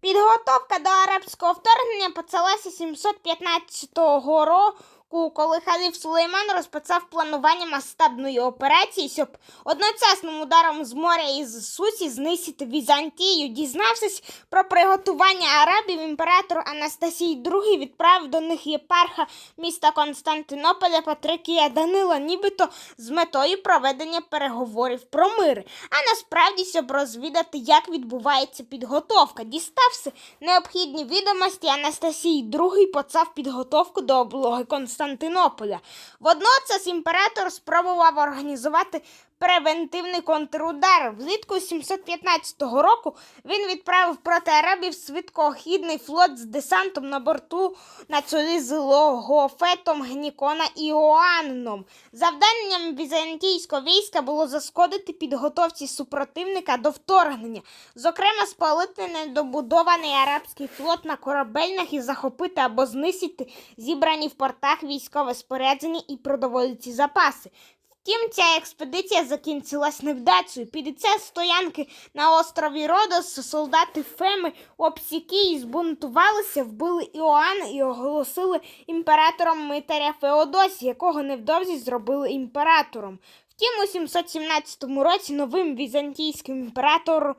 Підготовка до арабського вторгнення почалася 715 року, коли халіф Сулейман розпочав планування масштабної операції, щоб одночасним ударом з моря і з сусі знищити Візантію. Дізнавшись про приготування арабів, імператор Анастасій II відправив до них єпарха міста Константинополя Патрикія Данила, нібито з метою проведення переговорів про мир. А насправді, щоб розвідати, як відбувається підготовка. Діставши необхідні відомості, Анастасій II почав підготовку до облоги Константинополя. Водночас імператор спробував організувати превентивний контрудар. Влітку 715 року він відправив проти арабів швидкохідний флот з десантом на борту на чолі з Логофетом, Гнікона Іоанном. Завданням візантійського війська було зашкодити підготовці супротивника до вторгнення, зокрема спалити недобудований арабський флот на корабельнях і захопити або знищити зібрані в портах військове спорядження і продовольчі запаси. Втім, ця експедиція закінчилась невдачею. Під час стоянки на острові Родос солдати Феми обсіки і збунтувалися, вбили Іоанна і оголосили імператором Митаря Феодосі, якого невдовзі зробили імператором. Втім, у 717 році новим візантійським імператором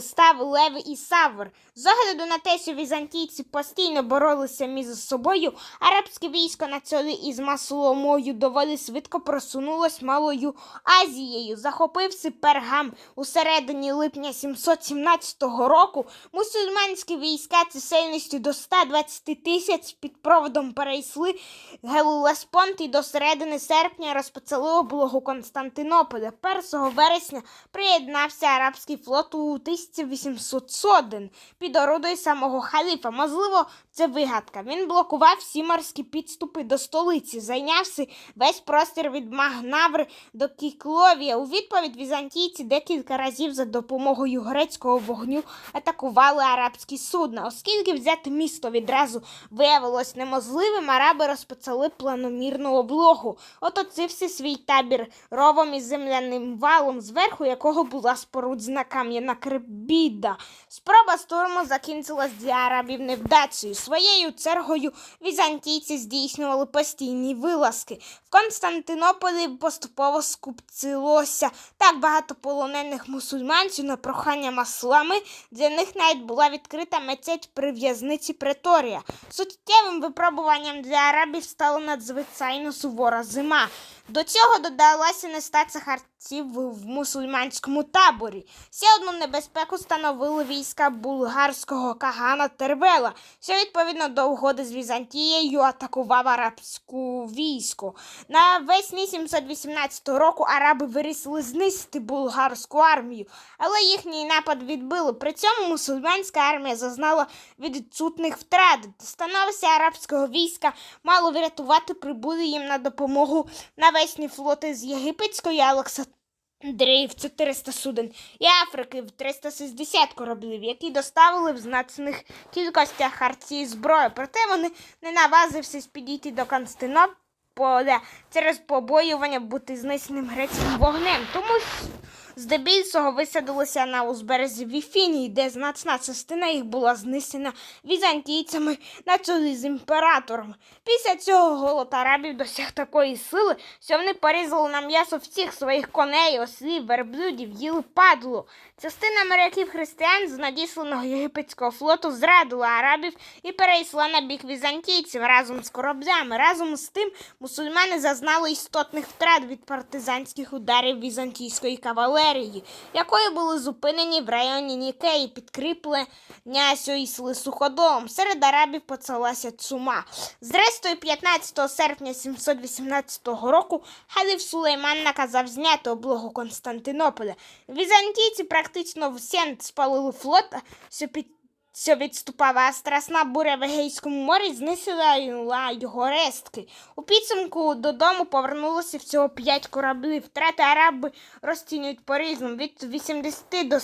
став Лев і Савр. З огляду на те, що візантійці постійно боролися між собою, арабське військо на чолі із Масломою доволі швидко просунулось Малою Азією. Захопивши пергам у середині липня 717 року, мусульманські війська чисельністю до 120 тисяч під проводом перейшли Гелулеспонт і до середини серпня розпочали облогу Константинополя. 1 вересня приєднався арабський флот у 1800 соден під орудою самого халіфа. Можливо, це вигадка. Він блокував всі морські підступи до столиці, зайнявся весь простір від Магнаври до Кікловія. У відповідь візантійці декілька разів за допомогою грецького вогню атакували арабські судна. Оскільки взяти місто відразу виявилось неможливим, араби розпочали планомірну облогу. Отоцився свій табір ровом із земляним валом, зверху якого була споруджена кам'яна крибіда. Спроба штурму закінчилась для арабів невдачею. Своєю чергою візантійці здійснювали постійні вилазки. В Константинополі поступово скупцилося так багато полонених мусульманців на прохання маслами. Для них навіть була відкрита мечеть при в'язниці Преторія. Суттєвим випробуванням для арабів стала надзвичайно сувора зима. До цього додалася нестаця харців в мусульманському таборі. Ще одну небезпеку становили війська булгарського кагана Тервела, що відповідно до угоди з Візантією атакував арабську військо. Навесні 718 року араби вирішили знищити булгарську армію, але їхній напад відбили. При цьому мусульманська армія зазнала відсутних втрат. Становище арабського війська мало врятувати прибулі їм на допомогу навесні флоти з єгипетської Олександрії в 400 суден і Африки в 360 кораблів, які доставили в значних кількостях харці зброї. Проте вони не навазився підійти до Константинополя через побоювання бути знищеним грецьким вогнем. Тому здебільшого висадилися на узбережжі Віфінії, де значна частина їх була знищена візантійцями на чолі з імператором. Після цього голод арабів досяг такої сили, що вони порізали на м'ясо всіх своїх коней, ослів, верблюдів, їли падло. Частина моряків християн з надісланого єгипетського флоту зрадила арабів і перейшла на бік візантійців разом з кораблями. Разом з тим мусульмани зазнали істотних втрат від партизанських ударів візантійської кавалерії, якої були зупинені в районі Нікеї, підкріплення сьоїсли суходолом. Серед арабів почалася цума. Зрештою, 15 серпня 718 року халіф Сулейман наказав зняти облогу Константинополя. Візантійці практично всі спалили флот, що під що відступала страсна буря в Егейському морі знесила його рештки. У підсумку додому повернулося всього 5 кораблів. Втрати араби розцінюють по-різному від 80 до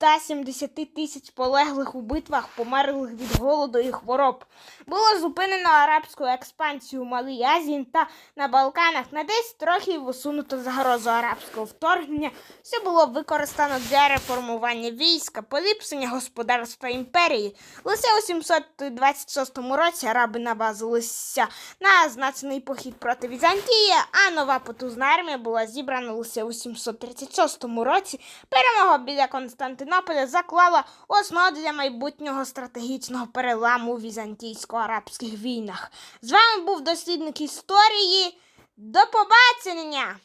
170 тисяч полеглих у битвах, померлих від голоду і хвороб. Було зупинено арабську експансію у Малій Азії та на Балканах на 10 років усунуто загрозу арабського вторгнення. Все було використано для реформування війська, поліпшення господарства імперії. Лише у 726 році араби навазилися на значний похід проти Візантії, а нова потужна армія була зібрана лише у 736 році. Перемога біля Константинополя заклала основу для майбутнього стратегічного переламу у візантійсько-арабських війнах. З вами був дослідник історії. До побачення!